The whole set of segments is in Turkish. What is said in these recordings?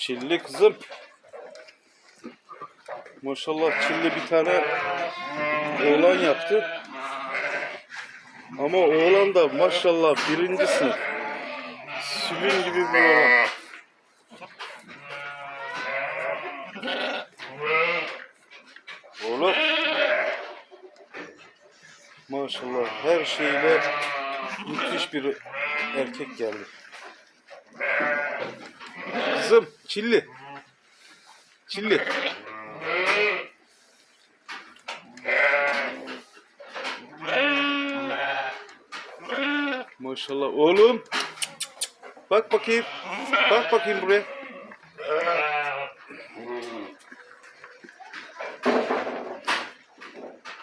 Çilli kızım. Maşallah Çilli bir tane oğlan yaptı. Ama oğlan da maşallah birinci sınıf. Gibi bir oğlan. Oğlum. Maşallah her şeyle müthiş bir erkek geldi. Kızım çilli. Çilli. Maşallah oğlum. Bak bakayım. Bak bakayım buraya.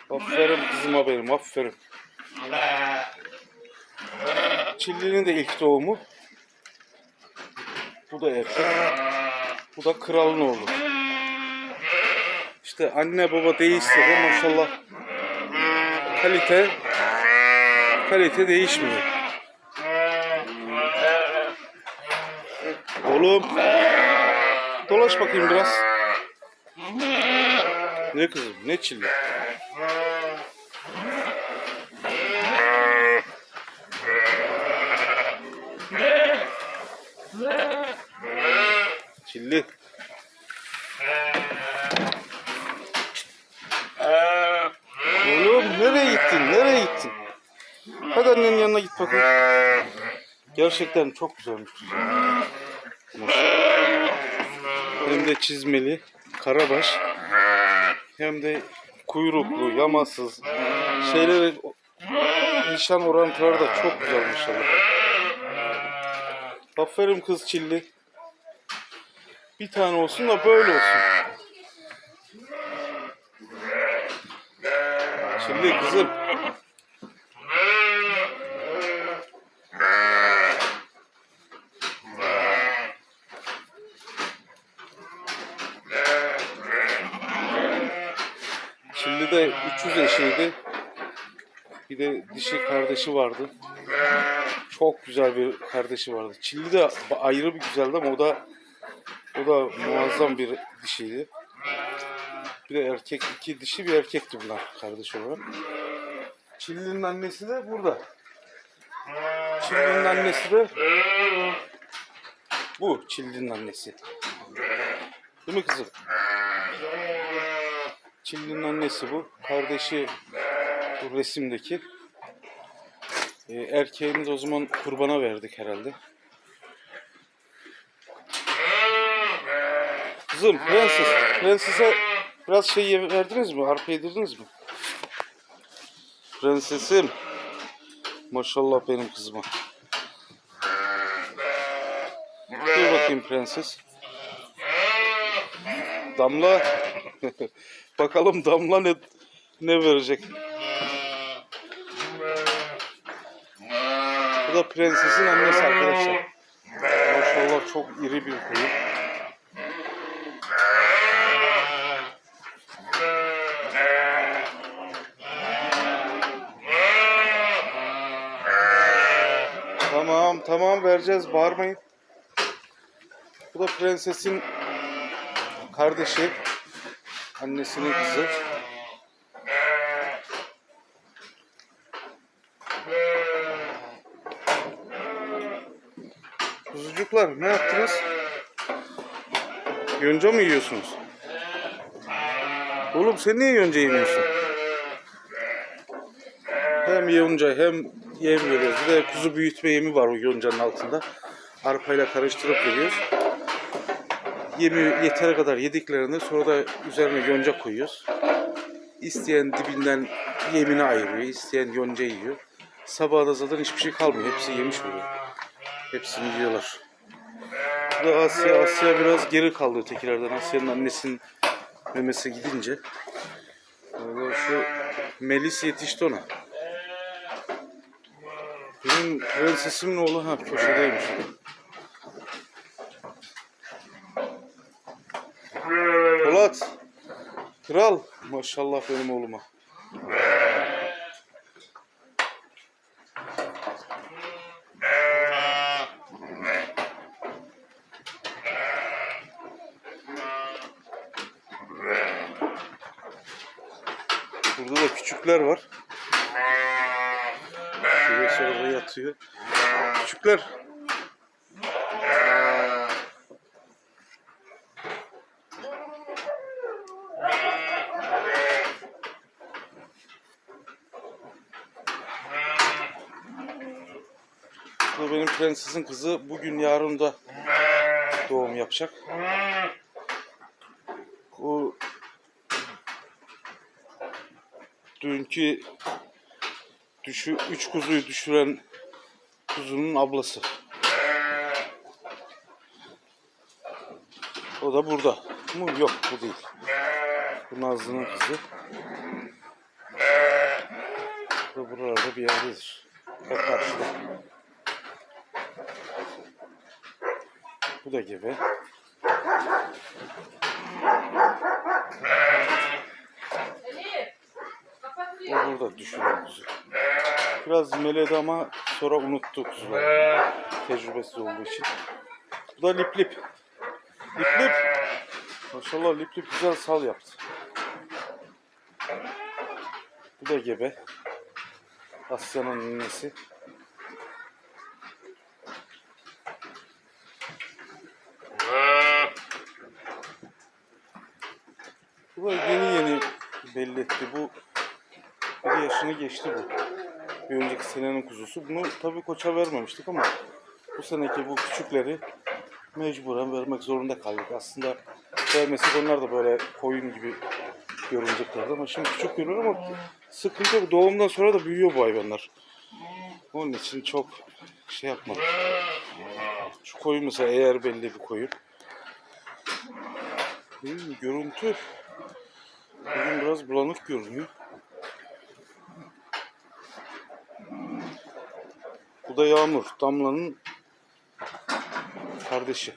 Aferin kızıma benim aferin. Çilli'nin de ilk doğumu. Bu da erkek. Bu da kralın oğlu. İşte anne baba değişse de maşallah kalite kalite değişmiyor. Oğlum dolaş bakayım biraz. Ne kızım ne çilli. Çilli. Oğlum nereye gittin? Nereye gittin? Hadi annenin yanına git bakayım. Gerçekten çok güzelmiş. Hem de çizmeli, karabaş. Hem de kuyruklu, yamasız. Şeyleri, nişan orantıları da çok güzel maşallah. Aferin kız çilli. Bir tane olsun da böyle olsun. Çilli kızım. Çilli de 300 eşiydi. Bir de dişi kardeşi vardı. Çok güzel bir kardeşi vardı. Çilli de ayrı bir güzeldi ama o da o da muazzam bir dişiydi. Bir de erkek, iki dişi bir erkekti bunlar kardeş olarak. Çilli'nin annesi de burada. Çilli'nin annesi de bu Çilli'nin annesi. Değil mi kızım? Çilli'nin annesi bu. Kardeşi bu resimdeki. Ee, erkeğini de o zaman kurbana verdik herhalde. Kızım prenses. Prensese biraz şey verdiniz mi? Arpa yedirdiniz mi? Prensesim. Maşallah benim kızıma. Dur bakayım prenses. Damla. Bakalım Damla ne ne verecek. Bu da prensesin annesi arkadaşlar. Maşallah çok iri bir kuyu. Tamam tamam vereceğiz bağırmayın. Bu da prensesin kardeşi. Annesinin kızı. Kuzucuklar ne yaptınız? Yonca mı yiyorsunuz? Oğlum sen niye yonca yemiyorsun? Hem yonca hem yem veriyoruz. Bir de kuzu büyütme yemi var o yoncanın altında. Arpayla karıştırıp veriyoruz. Yemi yetere kadar yediklerini sonra da üzerine yonca koyuyoruz. İsteyen dibinden yemini ayırıyor, isteyen yonca yiyor. Sabahda zaten hiçbir şey kalmıyor. Hepsi yemiş oluyor. Hepsini yiyorlar. Bu da Asya, Asya biraz geri kaldı ötekilerden. Asya'nın annesinin memesi gidince. Valla şu Melis yetişti ona. Benim prensesimin oğlu ha köşedeymiş. Polat. Kral. Maşallah benim oğluma. Burada da küçükler var. Şurası orada yatıyor. Küçükler. Bu benim prensesin kızı. Bugün yarın da doğum yapacak. O dünkü düşü, üç kuzuyu düşüren kuzunun ablası. O da burada. Mu? Yok bu değil. Bu Nazlı'nın kızı. Bu da buralarda bir yerdedir. Bak karşıda. Bu da gebe. O burada düşüren kuzu. Biraz meledi ama sonra unuttu kuzuları. Tecrübesiz olduğu için. Bu da lip lip. Lip lip. Maşallah lip lip güzel sal yaptı. Bu da gebe. Asya'nın ninesi. Bu da yeni yeni belli etti. Bu bir yaşını geçti bu. Bir önceki senenin kuzusu. Bunu tabii koça vermemiştik ama bu seneki bu küçükleri mecburen vermek zorunda kaldık. Aslında vermesek onlar da böyle koyun gibi görüneceklerdi ama şimdi küçük görünüyor ama sıkıntı yok. Doğumdan sonra da büyüyor bu hayvanlar. Onun için çok şey yapmadık. Şu koyun mesela eğer belli bir koyun. Hmm, görüntü bugün biraz bulanık görünüyor. Da Yağmur, Damla'nın kardeşi.